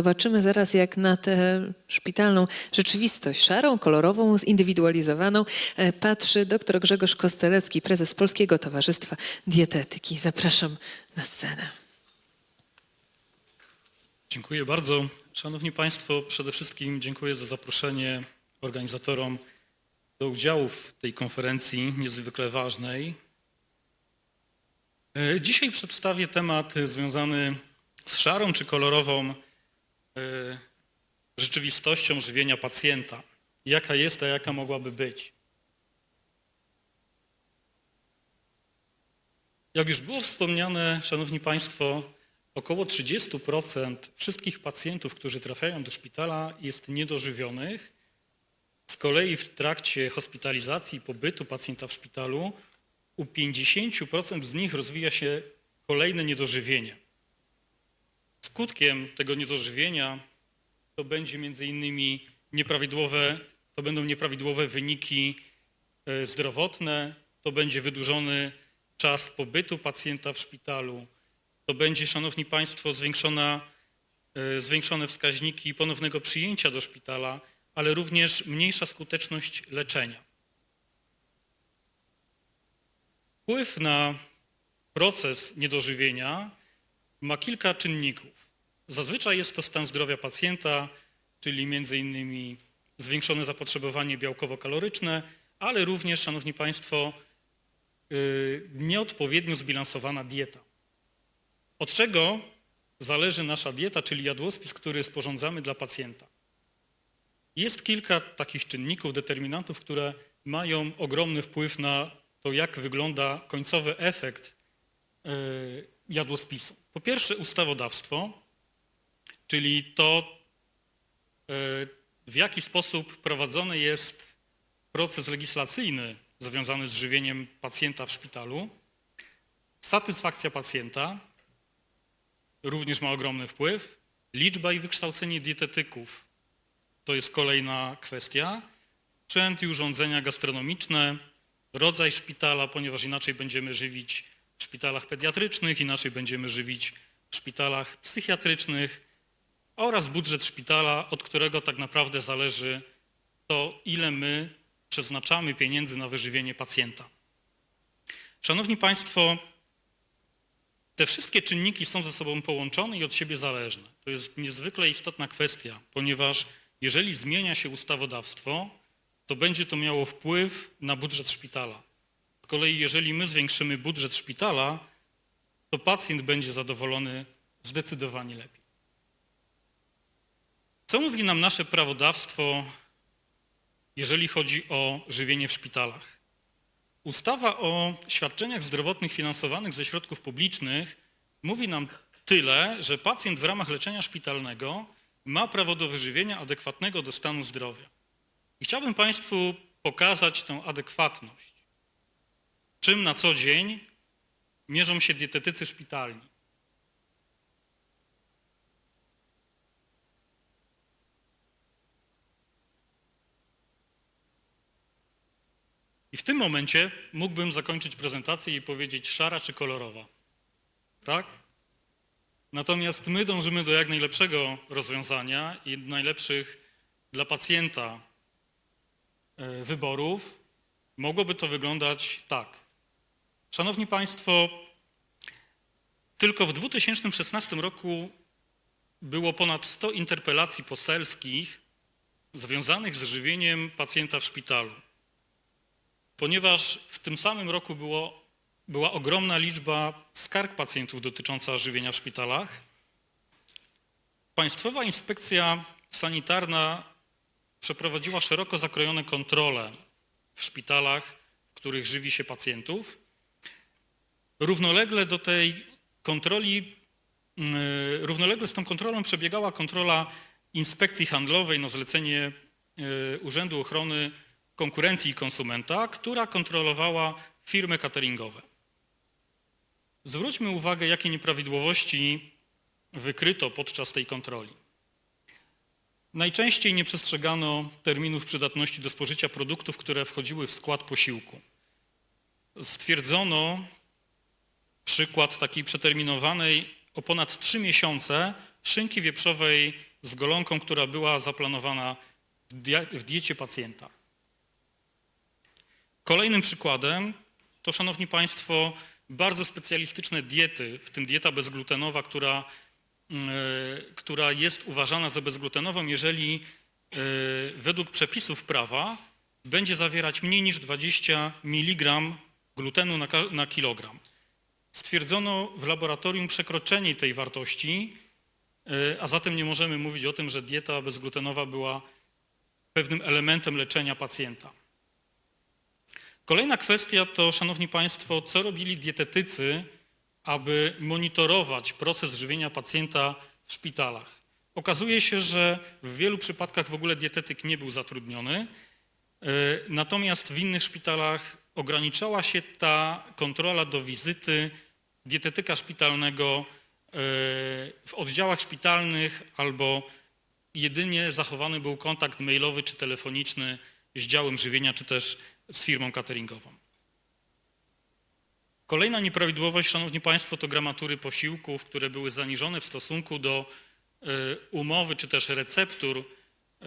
Zobaczymy zaraz, jak na tę szpitalną rzeczywistość szarą, kolorową, zindywidualizowaną e, patrzy dr Grzegorz Kostelecki, prezes Polskiego Towarzystwa Dietetyki. Zapraszam na scenę. Dziękuję bardzo. Szanowni Państwo, przede wszystkim dziękuję za zaproszenie organizatorom do udziału w tej konferencji niezwykle ważnej. E, Dzisiaj przedstawię temat związany z szarą czy kolorową rzeczywistością żywienia pacjenta. Jaka jest, a jaka mogłaby być. Jak już było wspomniane, Szanowni Państwo, około 30% wszystkich pacjentów, którzy trafiają do szpitala, jest niedożywionych. Z kolei w trakcie hospitalizacji, pobytu pacjenta w szpitalu, u 50% z nich rozwija się kolejne niedożywienie. Skutkiem tego niedożywienia to będzie między innymi nieprawidłowe, to będą nieprawidłowe wyniki e, zdrowotne, to będzie wydłużony czas pobytu pacjenta w szpitalu, to będzie, Szanowni Państwo, e, zwiększone wskaźniki ponownego przyjęcia do szpitala, ale również mniejsza skuteczność leczenia. Wpływ na proces niedożywienia ma kilka czynników. Zazwyczaj jest to stan zdrowia pacjenta, czyli innymi zwiększone zapotrzebowanie białkowo-kaloryczne, ale również, Szanowni Państwo, yy, nieodpowiednio zbilansowana dieta. Od czego zależy nasza dieta, czyli jadłospis, który sporządzamy dla pacjenta? Jest kilka takich czynników, determinantów, które mają ogromny wpływ na to, jak wygląda końcowy efekt yy, jadłospisu. Po pierwsze, ustawodawstwo, czyli to, yy, w jaki sposób prowadzony jest proces legislacyjny związany z żywieniem pacjenta w szpitalu. Satysfakcja pacjenta również ma ogromny wpływ. Liczba i wykształcenie dietetyków to jest kolejna kwestia. Sprzęt i urządzenia gastronomiczne, rodzaj szpitala, ponieważ inaczej będziemy żywić szpitalach pediatrycznych, inaczej będziemy żywić w szpitalach psychiatrycznych oraz budżet szpitala, od którego tak naprawdę zależy to, ile my przeznaczamy pieniędzy na wyżywienie pacjenta. Szanowni Państwo, te wszystkie czynniki są ze sobą połączone i od siebie zależne. To jest niezwykle istotna kwestia, ponieważ jeżeli zmienia się ustawodawstwo, to będzie to miało wpływ na budżet szpitala. Z kolei, jeżeli my zwiększymy budżet szpitala, to pacjent będzie zadowolony zdecydowanie lepiej. Co mówi nam nasze prawodawstwo, jeżeli chodzi o żywienie w szpitalach? Ustawa o świadczeniach zdrowotnych finansowanych ze środków publicznych mówi nam tyle, że pacjent w ramach leczenia szpitalnego ma prawo do wyżywienia adekwatnego do stanu zdrowia. I chciałbym Państwu pokazać tę adekwatność. Czym na co dzień mierzą się dietetycy szpitalni. I w tym momencie mógłbym zakończyć prezentację i powiedzieć szara czy kolorowa. Tak? Natomiast my dążymy do jak najlepszego rozwiązania i najlepszych dla pacjenta e, wyborów. Mogłoby to wyglądać tak. Szanowni Państwo, tylko w 2016 roku było ponad 100 interpelacji poselskich związanych z żywieniem pacjenta w szpitalu ponieważ w tym samym roku było, była ogromna liczba skarg pacjentów dotycząca żywienia w szpitalach. Państwowa Inspekcja Sanitarna przeprowadziła szeroko zakrojone kontrole w szpitalach, w których żywi się pacjentów. Równolegle do tej kontroli, yy, równolegle z tą kontrolą przebiegała kontrola Inspekcji Handlowej na zlecenie yy, Urzędu Ochrony konkurencji i konsumenta, która kontrolowała firmy cateringowe. Zwróćmy uwagę, jakie nieprawidłowości wykryto podczas tej kontroli. Najczęściej nie przestrzegano terminów przydatności do spożycia produktów, które wchodziły w skład posiłku. Stwierdzono przykład takiej przeterminowanej o ponad 3 miesiące szynki wieprzowej z golonką, która była zaplanowana w, diecie pacjenta. Kolejnym przykładem to, szanowni państwo, bardzo specjalistyczne diety, w tym dieta bezglutenowa, która, e, która jest uważana za bezglutenową, jeżeli e, według przepisów prawa będzie zawierać mniej niż 20 mg glutenu na, na kilogram. Stwierdzono w laboratorium przekroczenie tej wartości, e, a zatem nie możemy mówić o tym, że dieta bezglutenowa była pewnym elementem leczenia pacjenta. Kolejna kwestia to, szanowni państwo, co robili dietetycy, aby monitorować proces żywienia pacjenta w szpitalach. Okazuje się, że w wielu przypadkach w ogóle dietetyk nie był zatrudniony, e, natomiast w innych szpitalach ograniczała się ta kontrola do wizyty dietetyka szpitalnego e, w oddziałach szpitalnych albo jedynie zachowany był kontakt mailowy czy telefoniczny z działem żywienia, czy też z firmą cateringową. Kolejna nieprawidłowość, Szanowni Państwo, to gramatury posiłków, które były zaniżone w stosunku do e, umowy czy też receptur. E,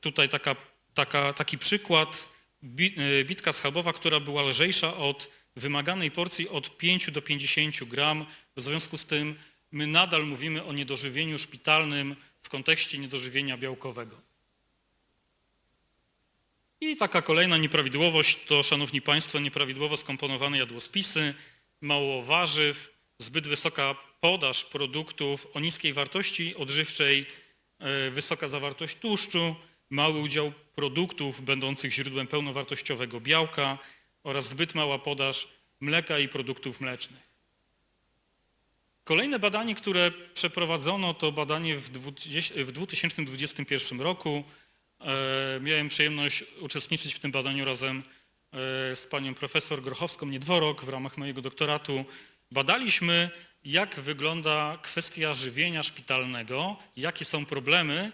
Tutaj taka, taka, taki przykład, bi- bitka schabowa, która była lżejsza od wymaganej porcji od 5 do 50 gram. W związku z tym my nadal mówimy o niedożywieniu szpitalnym w kontekście niedożywienia białkowego. I taka kolejna nieprawidłowość to, Szanowni Państwo, nieprawidłowo skomponowane jadłospisy, mało warzyw, zbyt wysoka podaż produktów o niskiej wartości odżywczej, e, wysoka zawartość tłuszczu, mały udział produktów będących źródłem pełnowartościowego białka oraz zbyt mała podaż mleka i produktów mlecznych. Kolejne badanie, które przeprowadzono, to badanie w 20 w 2021 roku. E, Miałem przyjemność uczestniczyć w tym badaniu razem e, z panią profesor Grochowską-Niedworok w ramach mojego doktoratu. Badaliśmy, jak wygląda kwestia żywienia szpitalnego, jakie są problemy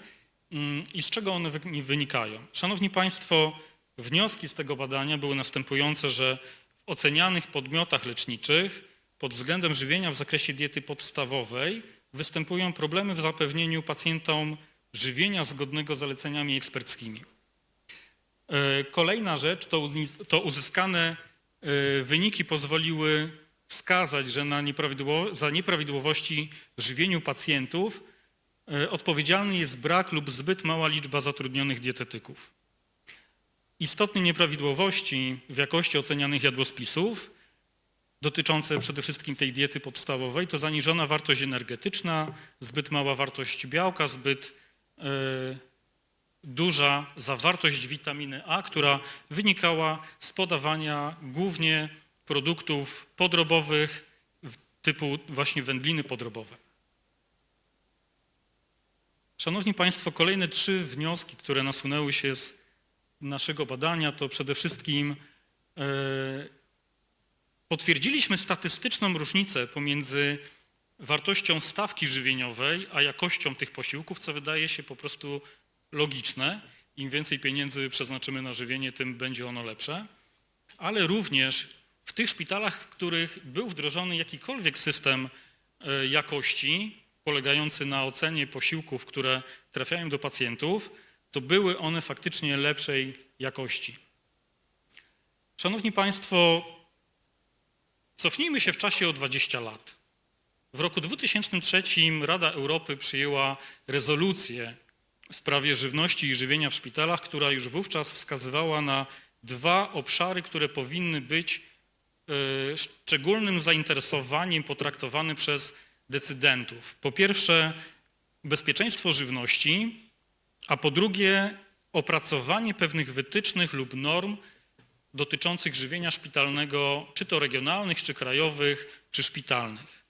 mm, i z czego one wy- wynikają. Szanowni Państwo, wnioski z tego badania były następujące, że w ocenianych podmiotach leczniczych pod względem żywienia w zakresie diety podstawowej występują problemy w zapewnieniu pacjentom żywienia zgodnego z zaleceniami eksperckimi. E, Kolejna rzecz to, uzyskane e, wyniki pozwoliły wskazać, że nieprawidłowo, za nieprawidłowości w żywieniu pacjentów e, odpowiedzialny jest brak lub zbyt mała liczba zatrudnionych dietetyków. Istotne nieprawidłowości w jakości ocenianych jadłospisów dotyczące przede wszystkim tej diety podstawowej to zaniżona wartość energetyczna, zbyt mała wartość białka, zbyt e, duża zawartość witaminy A, która wynikała z podawania głównie produktów podrobowych typu właśnie wędliny podrobowe. Szanowni Państwo, kolejne trzy wnioski, które nasunęły się z naszego badania, to przede wszystkim e, potwierdziliśmy statystyczną różnicę pomiędzy wartością stawki żywieniowej, a jakością tych posiłków, co wydaje się po prostu logiczne. Im więcej pieniędzy przeznaczymy na żywienie, tym będzie ono lepsze. Ale również w tych szpitalach, w których był wdrożony jakikolwiek system e, jakości, polegający na ocenie posiłków, które trafiają do pacjentów, to były one faktycznie lepszej jakości. Szanowni Państwo, cofnijmy się w czasie o 20 lat. W roku 2003 Rada Europy przyjęła rezolucję w sprawie żywności i żywienia w szpitalach, która już wówczas wskazywała na dwa obszary, które powinny być e, szczególnym zainteresowaniem potraktowane przez decydentów. Po pierwsze, bezpieczeństwo żywności, a po drugie, opracowanie pewnych wytycznych lub norm dotyczących żywienia szpitalnego, czy to regionalnych, czy krajowych, czy szpitalnych.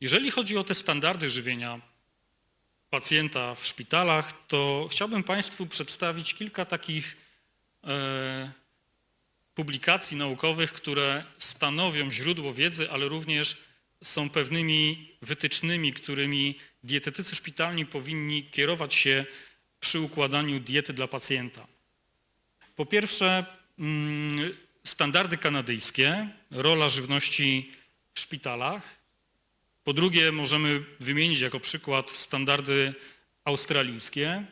Jeżeli chodzi o te standardy żywienia pacjenta w szpitalach, to chciałbym Państwu przedstawić kilka takich e, publikacji naukowych, które stanowią źródło wiedzy, ale również są pewnymi wytycznymi, którymi dietetycy szpitalni powinni kierować się przy układaniu diety dla pacjenta. Po pierwsze, mm, standardy kanadyjskie, rola żywności w szpitalach. Po drugie, możemy wymienić jako przykład standardy australijskie.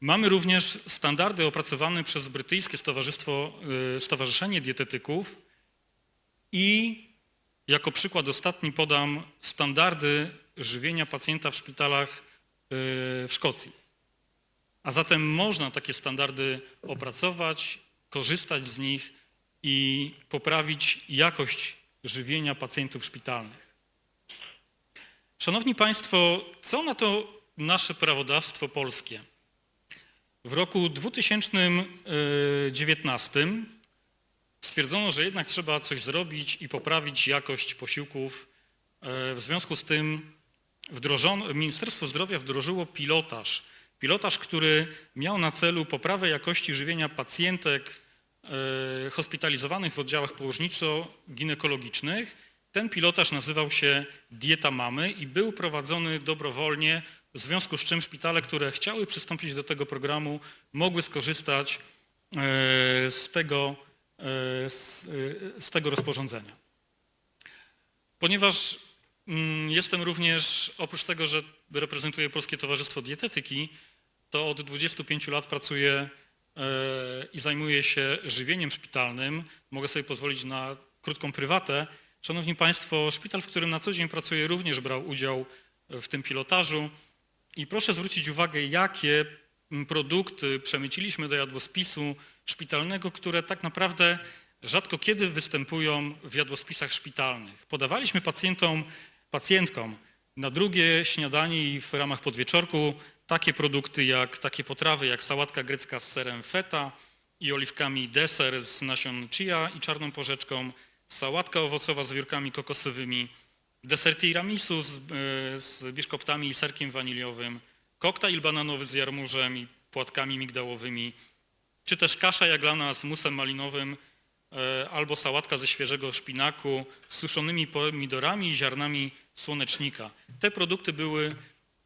Mamy również standardy opracowane przez brytyjskie Stowarzystwo, y, Stowarzyszenie Dietetyków i jako przykład ostatni podam standardy żywienia pacjenta w szpitalach y, w Szkocji. A zatem można takie standardy opracować, korzystać z nich i poprawić jakość żywienia pacjentów szpitalnych. Szanowni Państwo, co na to nasze prawodawstwo polskie? W roku 2019 stwierdzono, że jednak trzeba coś zrobić i poprawić jakość posiłków. E, W związku z tym wdrożono, Ministerstwo Zdrowia wdrożyło pilotaż. Pilotaż, który miał na celu poprawę jakości żywienia pacjentek e, hospitalizowanych w oddziałach położniczo-ginekologicznych. Ten pilotaż nazywał się Dieta Mamy i był prowadzony dobrowolnie, w związku z czym szpitale, które chciały przystąpić do tego programu, mogły skorzystać e, z tego, z, e, z tego rozporządzenia. Ponieważ mm, jestem również, oprócz tego, że reprezentuję Polskie Towarzystwo Dietetyki, to od 25 lat pracuję e, i zajmuję się żywieniem szpitalnym. Mogę sobie pozwolić na krótką prywatę. Szanowni Państwo, szpital, w którym na co dzień pracuję, również brał udział w tym pilotażu. I proszę zwrócić uwagę, jakie mm, produkty przemyciliśmy do jadłospisu szpitalnego, które tak naprawdę rzadko kiedy występują w jadłospisach szpitalnych. Podawaliśmy pacjentom, pacjentkom na drugie śniadanie i w ramach podwieczorku takie produkty jak, takie potrawy jak sałatka grecka z serem feta i oliwkami deser z nasion chia i czarną porzeczką, sałatka owocowa z wiórkami kokosowymi, deser tiramisu z, e, z biszkoptami i serkiem waniliowym, koktajl bananowy z jarmużem i płatkami migdałowymi, czy też kasza jaglana z musem malinowym e, albo sałatka ze świeżego szpinaku z suszonymi pomidorami i ziarnami słonecznika. Te produkty były,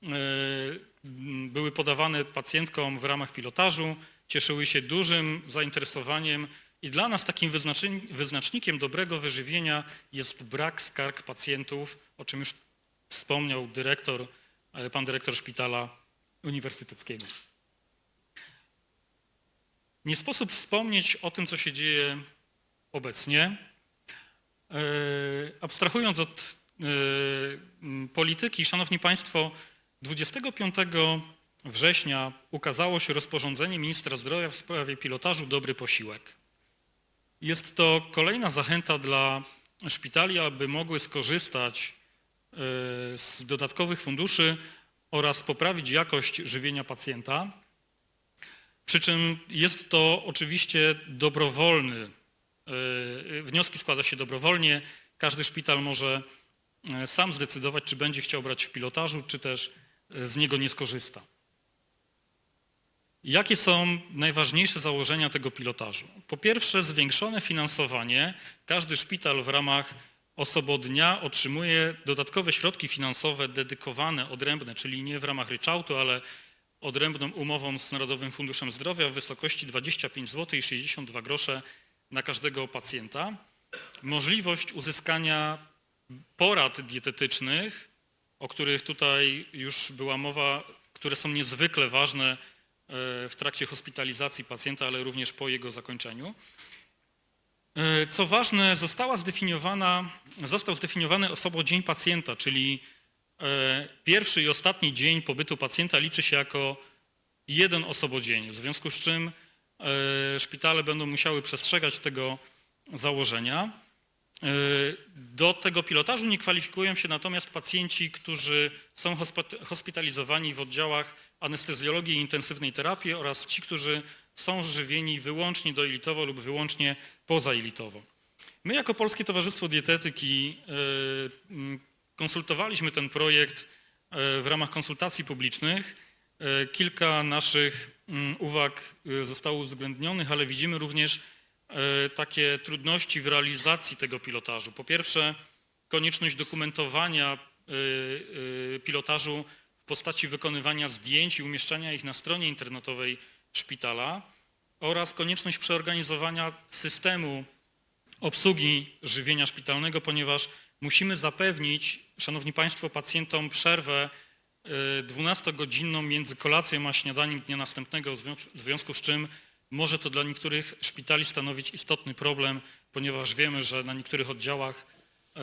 e, były podawane pacjentkom w ramach pilotażu, cieszyły się dużym zainteresowaniem i dla nas takim wyznacznikiem dobrego wyżywienia jest brak skarg pacjentów, o czym już wspomniał dyrektor, e, pan dyrektor szpitala uniwersyteckiego. Nie sposób wspomnieć o tym, co się dzieje obecnie. E, Abstrahując od e, polityki, Szanowni Państwo, 25 września ukazało się rozporządzenie ministra zdrowia w sprawie pilotażu Dobry Posiłek. Jest to kolejna zachęta dla szpitali, aby mogły skorzystać e, z dodatkowych funduszy oraz poprawić jakość żywienia pacjenta. Przy czym jest to oczywiście dobrowolny. e, Wnioski składa się dobrowolnie. Każdy szpital może e, sam zdecydować, czy będzie chciał brać w pilotażu, czy też z niego nie skorzysta. Jakie są najważniejsze założenia tego pilotażu? Po pierwsze, zwiększone finansowanie. Każdy szpital w ramach osobodnia otrzymuje dodatkowe środki finansowe dedykowane, odrębne, czyli nie w ramach ryczałtu, ale odrębną umową z Narodowym Funduszem Zdrowia w wysokości 25 zł i 62 grosze na każdego pacjenta. Możliwość uzyskania porad dietetycznych, o których tutaj już była mowa, które są niezwykle ważne e, w trakcie hospitalizacji pacjenta, ale również po jego zakończeniu. E, Co ważne, została zdefiniowana, został zdefiniowany osobodzień pacjenta, czyli pierwszy i ostatni dzień pobytu pacjenta liczy się jako jeden osobodzień, w związku z czym e, szpitale będą musiały przestrzegać tego założenia. E, Do tego pilotażu nie kwalifikują się natomiast pacjenci, którzy są hospi- hospitalizowani w oddziałach anestezjologii i intensywnej terapii oraz ci, którzy są żywieni wyłącznie dojelitowo lub wyłącznie pozajelitowo. My jako Polskie Towarzystwo Dietetyki e, konsultowaliśmy ten projekt e, w ramach konsultacji publicznych. E, Kilka naszych mm, uwag e, zostało uwzględnionych, ale widzimy również takie trudności w realizacji tego pilotażu. Po pierwsze, konieczność dokumentowania pilotażu w postaci wykonywania zdjęć i umieszczania ich na stronie internetowej szpitala oraz konieczność przeorganizowania systemu obsługi żywienia szpitalnego, ponieważ musimy zapewnić, Szanowni Państwo, pacjentom przerwę y, 12-godzinną między kolacją a śniadaniem dnia następnego, w związku z czym może to dla niektórych szpitali stanowić istotny problem, ponieważ wiemy, że na niektórych oddziałach y,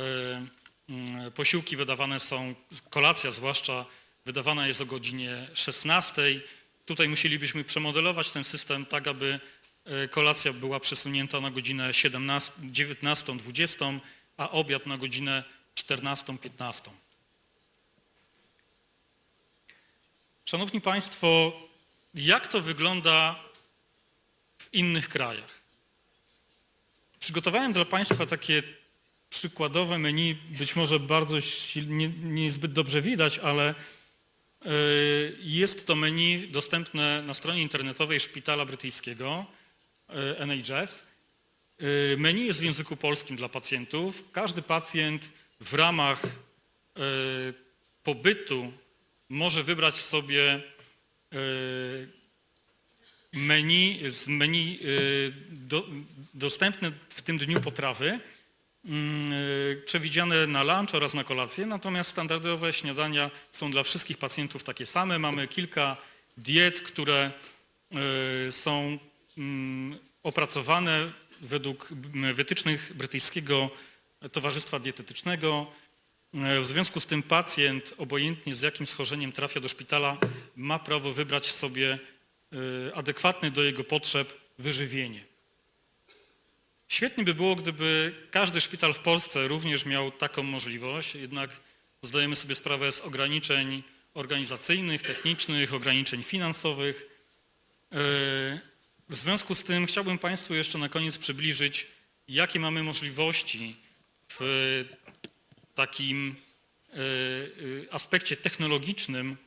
mm, posiłki wydawane są, kolacja zwłaszcza, wydawana jest o godzinie 16. Tutaj musielibyśmy przemodelować ten system tak, aby y, kolacja była przesunięta na godzinę 17, 19, 20, a obiad na godzinę 14, 15. Szanowni Państwo, jak to wygląda w innych krajach? Przygotowałem dla Państwa takie przykładowe menu, być może bardzo nie, nie zbyt dobrze widać, ale y, jest to menu dostępne na stronie internetowej Szpitala Brytyjskiego y, NHS. Y, Menu jest w języku polskim dla pacjentów. Każdy pacjent w ramach y, pobytu może wybrać sobie y, menu z menu do, dostępne w tym dniu potrawy mm, przewidziane na lunch oraz na kolację, natomiast standardowe śniadania są dla wszystkich pacjentów takie same. Mamy kilka diet, które są mm, opracowane według wytycznych brytyjskiego Towarzystwa Dietetycznego. E, W związku z tym pacjent, obojętnie z jakim schorzeniem trafia do szpitala, ma prawo wybrać sobie e, adekwatne do jego potrzeb wyżywienie. Świetnie by było, gdyby każdy szpital w Polsce również miał taką możliwość, jednak zdajemy sobie sprawę z ograniczeń organizacyjnych, technicznych, ograniczeń finansowych. W związku z tym chciałbym Państwu jeszcze na koniec przybliżyć, jakie mamy możliwości w takim e, e, aspekcie technologicznym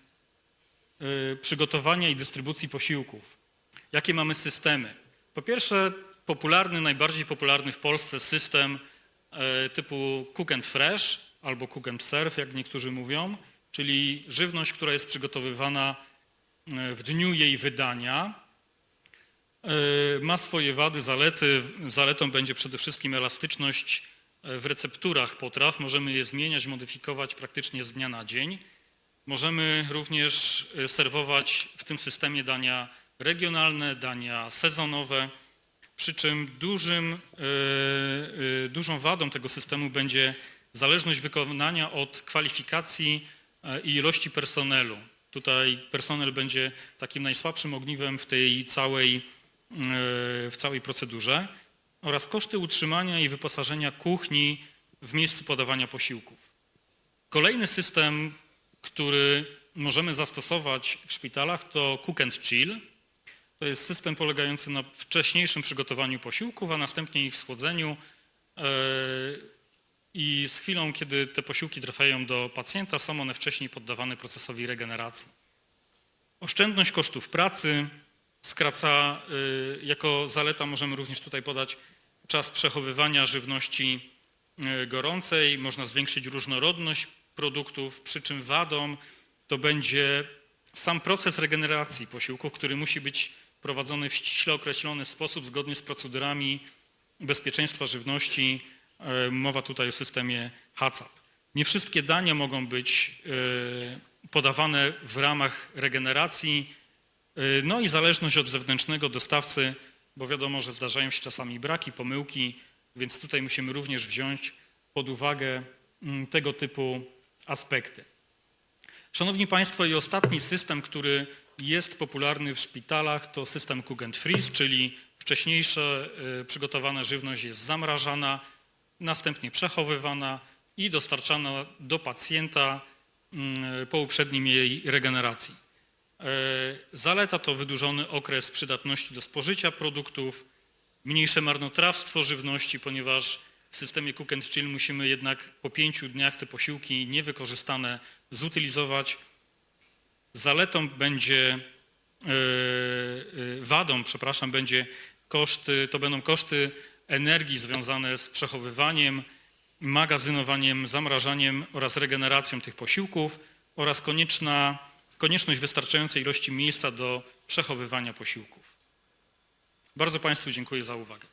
e, przygotowania i dystrybucji posiłków. Jakie mamy systemy? Po pierwsze, popularny, najbardziej popularny w Polsce system typu Cook and Fresh albo Cook and Serve, jak niektórzy mówią, czyli żywność, która jest przygotowywana w dniu jej wydania. E, Ma swoje wady, zalety. Zaletą będzie przede wszystkim elastyczność e, w recepturach potraw. Możemy je zmieniać, modyfikować praktycznie z dnia na dzień. Możemy również e, serwować w tym systemie dania regionalne, dania sezonowe, przy czym dużym, dużą wadą tego systemu będzie zależność wykonania od kwalifikacji i ilości personelu. Tutaj personel będzie takim najsłabszym ogniwem w tej całej, w całej procedurze oraz koszty utrzymania i wyposażenia kuchni w miejscu podawania posiłków. Kolejny system, który możemy zastosować w szpitalach to Cook and Chill. To jest system polegający na wcześniejszym przygotowaniu posiłków, a następnie ich schłodzeniu e, i z chwilą, kiedy te posiłki trafiają do pacjenta, są one wcześniej poddawane procesowi regeneracji. Oszczędność kosztów pracy skraca, y, jako zaleta możemy również tutaj podać czas przechowywania żywności y, gorącej, można zwiększyć różnorodność produktów, przy czym wadą to będzie sam proces regeneracji posiłków, który musi być prowadzony w ściśle określony sposób, zgodnie z procedurami bezpieczeństwa żywności. E, Mowa tutaj o systemie HACCP. Nie wszystkie dania mogą być podawane w ramach regeneracji, no i zależność od zewnętrznego dostawcy, bo wiadomo, że zdarzają się czasami braki, pomyłki, więc tutaj musimy również wziąć pod uwagę mm, tego typu aspekty. Szanowni Państwo, i ostatni system, który jest popularny w szpitalach, to system Cook and Freeze, czyli wcześniejsza y, przygotowana żywność jest zamrażana, następnie przechowywana i dostarczana do pacjenta mm, po uprzednim jej regeneracji. E, Zaleta to wydłużony okres przydatności do spożycia produktów, mniejsze marnotrawstwo żywności, ponieważ w systemie Cook and Chill musimy jednak po pięciu dniach te posiłki niewykorzystane zutylizować. Zaletą będzie, e, e, wadą, przepraszam, będzie koszty, to będą koszty energii związane z przechowywaniem, magazynowaniem, zamrażaniem oraz regeneracją tych posiłków oraz konieczna, konieczność wystarczającej ilości miejsca do przechowywania posiłków. Bardzo Państwu dziękuję za uwagę.